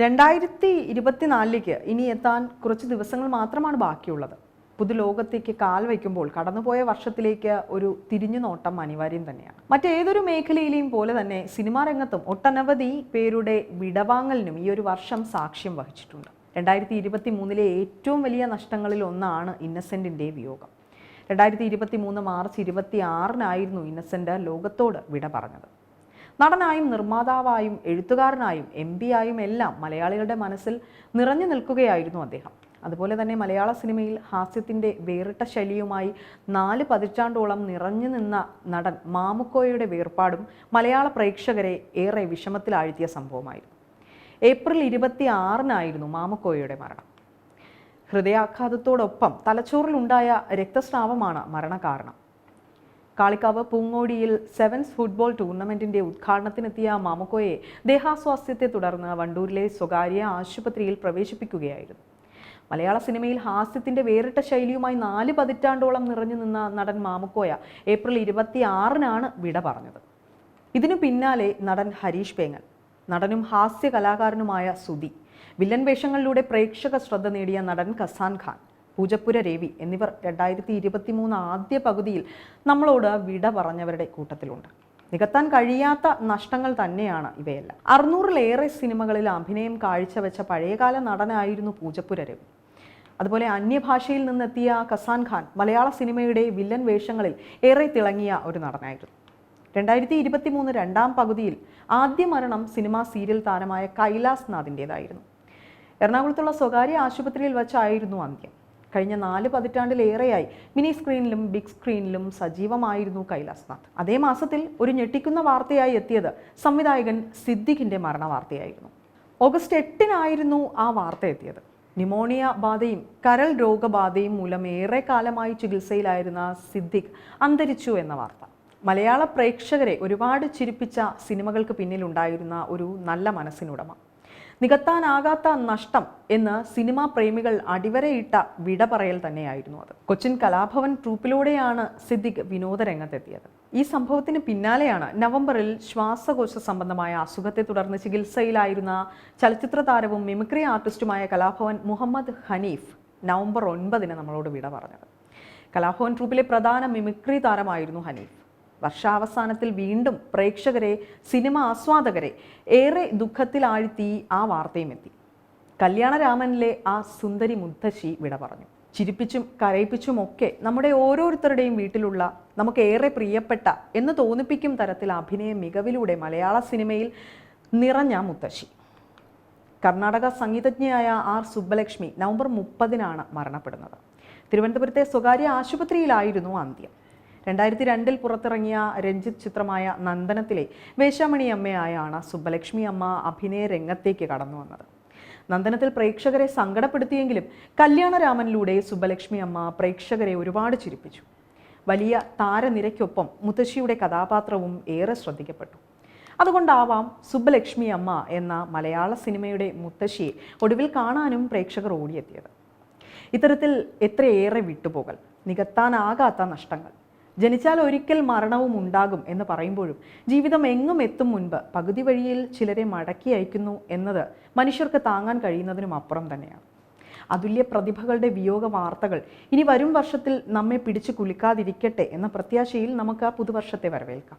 രണ്ടായിരത്തി ഇരുപത്തിനാലിലേക്ക് ഇനി എത്താൻ കുറച്ച് ദിവസങ്ങൾ മാത്രമാണ് ബാക്കിയുള്ളത്. പുതുലോകത്തേക്ക് കാൽ വയ്ക്കുമ്പോൾ കടന്നുപോയ വർഷത്തിലേക്ക് ഒരു തിരിഞ്ഞു നോട്ടം അനിവാര്യം തന്നെയാണ്. മറ്റേതൊരു മേഖലയിലെയും പോലെ തന്നെ സിനിമാ രംഗത്തും ഒട്ടനവധി പേരുടെ വിടവാങ്ങലിനും ഈ ഒരു വർഷം സാക്ഷ്യം വഹിച്ചിട്ടുണ്ട്. രണ്ടായിരത്തി ഇരുപത്തി മൂന്നിലെ ഏറ്റവും വലിയ നഷ്ടങ്ങളിൽ ഒന്നാണ് ഇന്നസെന്റിന്റെ വിയോഗം. രണ്ടായിരത്തി ഇരുപത്തി മൂന്ന് മാർച്ച് ഇരുപത്തി ആറിനായിരുന്നു ഇന്നസെന്റ് ലോകത്തോട് വിട പറഞ്ഞത്. നടനായും നിർമ്മാതാവായും എഴുത്തുകാരനായും എം ആയും എല്ലാം മലയാളികളുടെ മനസ്സിൽ നിറഞ്ഞു നിൽക്കുകയായിരുന്നു അദ്ദേഹം. അതുപോലെ തന്നെ മലയാള സിനിമയിൽ ഹാസ്യത്തിന്റെ വേറിട്ട ശൈലിയുമായി നാല് പതിറ്റാണ്ടോളം നിറഞ്ഞു നിന്ന നടൻ മാമുക്കോയുടെ വേർപാടും മലയാള പ്രേക്ഷകരെ ഏറെ വിഷമത്തിലാഴ്ത്തിയ സംഭവമായിരുന്നു. ഏപ്രിൽ ഇരുപത്തി ആറിനായിരുന്നു മാമുക്കോയുടെ മരണം. ഹൃദയാഘാതത്തോടൊപ്പം തലച്ചോറിലുണ്ടായ രക്തസ്രാവമാണ് മരണകാരണം. കാളിക്കാവ് പൂങ്ങോടിയിൽ സെവൻസ് ഫുട്ബോൾ ടൂർണമെന്റിന്റെ ഉദ്ഘാടനത്തിനെത്തിയ മാമുക്കോയെ ദേഹാസ്വാസ്ഥ്യത്തെ തുടർന്ന് വണ്ടൂരിലെ സ്വകാര്യ ആശുപത്രിയിൽ പ്രവേശിപ്പിക്കുകയായിരുന്നു. മലയാള സിനിമയിൽ ഹാസ്യത്തിന്റെ വേറിട്ട ശൈലിയുമായി നാല് പതിറ്റാണ്ടോളം നിറഞ്ഞു നിന്ന നടൻ മാമുക്കോയ ഏപ്രിൽ ഇരുപത്തി ആറിനാണ് വിട പറഞ്ഞത്. ഇതിനു പിന്നാലെ നടൻ ഹരീഷ് പേങ്ങൽ നടനും ഹാസ്യ കലാകാരനുമായ സുധി വില്ലൻ വേഷങ്ങളിലൂടെ പ്രേക്ഷക ശ്രദ്ധ നേടിയ നടൻ കസാൻ ഖാൻ പൂജപ്പുര രവി എന്നിവർ രണ്ടായിരത്തി ഇരുപത്തി മൂന്ന് ആദ്യ പകുതിയിൽ നമ്മളോട് വിട പറഞ്ഞവരുടെ കൂട്ടത്തിലുണ്ട്. നികത്താൻ കഴിയാത്ത നഷ്ടങ്ങൾ തന്നെയാണ് ഇവയെല്ലാം. അറുന്നൂറിലേറെ സിനിമകളിൽ അഭിനയം കാഴ്ചവെച്ച പഴയകാല നടനായിരുന്നു പൂജപ്പുര രവി. അതുപോലെ അന്യഭാഷയിൽ നിന്നെത്തിയ കസാൻ ഖാൻ മലയാള സിനിമയുടെ വില്ലൻ വേഷങ്ങളിൽ ഏറെ തിളങ്ങിയ ഒരു നടനായിരുന്നു. രണ്ടായിരത്തി ഇരുപത്തി മൂന്ന് രണ്ടാം പകുതിയിൽ ആദ്യ മരണം സിനിമാ സീരിയൽ താരമായ കൈലാസ് നാഥിന്റെതായിരുന്നു എറണാകുളത്തുള്ള സ്വകാര്യ ആശുപത്രിയിൽ വെച്ചായിരുന്നു അന്ത്യം. കഴിഞ്ഞ നാല് പതിറ്റാണ്ടിലേറെയായി. മിനി സ്ക്രീനിലും ബിഗ് സ്ക്രീനിലും സജീവമായിരുന്നു കൈലാസ്നാഥ്. അതേ മാസത്തിൽ ഒരു ഞെട്ടിക്കുന്ന വാർത്തയായി എത്തിയത് സംവിധായകൻ സിദ്ദിഖിന്റെ മരണ വാർത്തയായിരുന്നു ഓഗസ്റ്റ് എട്ടിനായിരുന്നു ആ വാർത്ത എത്തിയത്. ന്യൂമോണിയ ബാധയും കരൾ രോഗബാധയും മൂലം ഏറെ കാലമായി ചികിത്സയിലായിരുന്ന സിദ്ദിഖ് അന്തരിച്ചു എന്ന വാർത്ത. മലയാള പ്രേക്ഷകരെ ഒരുപാട് ചിരിപ്പിച്ച സിനിമകൾക്ക് പിന്നിലുണ്ടായിരുന്ന ഒരു നല്ല മനസ്സിനുടമ. നികത്താനാകാത്ത നഷ്ടം എന്ന് സിനിമാ പ്രേമികൾ അടിവരയിട്ട വിട പറയൽ തന്നെയായിരുന്നു അത്. കൊച്ചിൻ കലാഭവൻ ട്രൂപ്പിലൂടെയാണ് സിദ്ദിഖ് വിനോദരംഗത്തെത്തിയത്. ഈ സംഭവത്തിന് പിന്നാലെയാണ് നവംബറിൽ ശ്വാസകോശ സംബന്ധമായ അസുഖത്തെ തുടർന്ന് ചികിത്സയിലായിരുന്ന ചലച്ചിത്ര താരവും മിമിക്രി ആർട്ടിസ്റ്റുമായ കലാഭവൻ മുഹമ്മദ് ഹനീഫ് നവംബർ ഒൻപതിന് നമ്മളോട് വിട പറഞ്ഞത്. കലാഭവൻ ട്രൂപ്പിലെ പ്രധാന മിമിക്രി താരമായിരുന്നു ഹനീഫ്. വർഷാവസാനത്തിൽ വീണ്ടും പ്രേക്ഷകരെ സിനിമ ആസ്വാദകരെ ഏറെ ദുഃഖത്തിലാഴ്ത്തി ആ വാർത്തയും എത്തി കല്യാണരാമനിലെ ആ സുന്ദരി മുത്തശ്ശി വിട പറഞ്ഞു. ചിരിപ്പിച്ചും കരയിപ്പിച്ചും ഒക്കെ നമ്മുടെ ഓരോരുത്തരുടെയും വീട്ടിലുള്ള നമുക്ക് ഏറെ പ്രിയപ്പെട്ട എന്ന് തോന്നിപ്പിക്കും തരത്തിൽ അഭിനയ മികവിലൂടെ മലയാള സിനിമയിൽ നിറഞ്ഞ മുത്തശ്ശി. കർണാടക സംഗീതജ്ഞയായ ആർ സുബ്ബലക്ഷ്മി നവംബർ മുപ്പതിനാണ് മരണപ്പെടുന്നത്. തിരുവനന്തപുരത്തെ സ്വകാര്യ ആശുപത്രിയിലായിരുന്നു അന്ത്യം. രണ്ടായിരത്തി രണ്ടിൽ പുറത്തിറങ്ങിയ രഞ്ജിത്ത് ചിത്രമായ നന്ദനത്തിലെ വേശാമണി അമ്മയായാണ് സുബ്ബലക്ഷ്മി അമ്മ അഭിനയ രംഗത്തേക്ക് കടന്നു വന്നത്. നന്ദനത്തിൽ പ്രേക്ഷകരെ സങ്കടപ്പെടുത്തിയെങ്കിലും കല്യാണരാമനിലൂടെ സുബ്ബലക്ഷ്മി അമ്മ പ്രേക്ഷകരെ ഒരുപാട് ചിരിപ്പിച്ചു. വലിയ താരനിരയ്ക്കൊപ്പം മുത്തശ്ശിയുടെ കഥാപാത്രവും ഏറെ ശ്രദ്ധിക്കപ്പെട്ടു. അതുകൊണ്ടാവാം സുബ്ബലക്ഷ്മി അമ്മ എന്ന മലയാള സിനിമയുടെ മുത്തശ്ശിയെ ഒടുവിൽ കാണാനും പ്രേക്ഷകർ ഓടിയെത്തിയത്. ഇത്തരത്തിൽ എത്രയേറെ വിട്ടുപോകൽ നികത്താനാകാത്ത നഷ്ടങ്ങൾ. ജനിച്ചാൽ ഒരിക്കൽ മരണവും ഉണ്ടാകും എന്ന് പറയുമ്പോഴും ജീവിതം എങ്ങും എത്തും മുൻപ് പകുതി വഴിയിൽ ചിലരെ മടക്കി അയക്കുന്നു എന്നത് മനുഷ്യർക്ക് താങ്ങാൻ കഴിയുന്നതിനും അപ്പുറം തന്നെയാണ്. അതുല്യ പ്രതിഭകളുടെ വിയോഗ വാർത്തകൾ ഇനി വരും വർഷത്തിൽ നമ്മെ പിടിച്ചു കുലുക്കാതിരിക്കട്ടെ എന്ന പ്രത്യാശയിൽ നമുക്ക് ആ പുതുവർഷത്തെ വരവേൽക്കാം.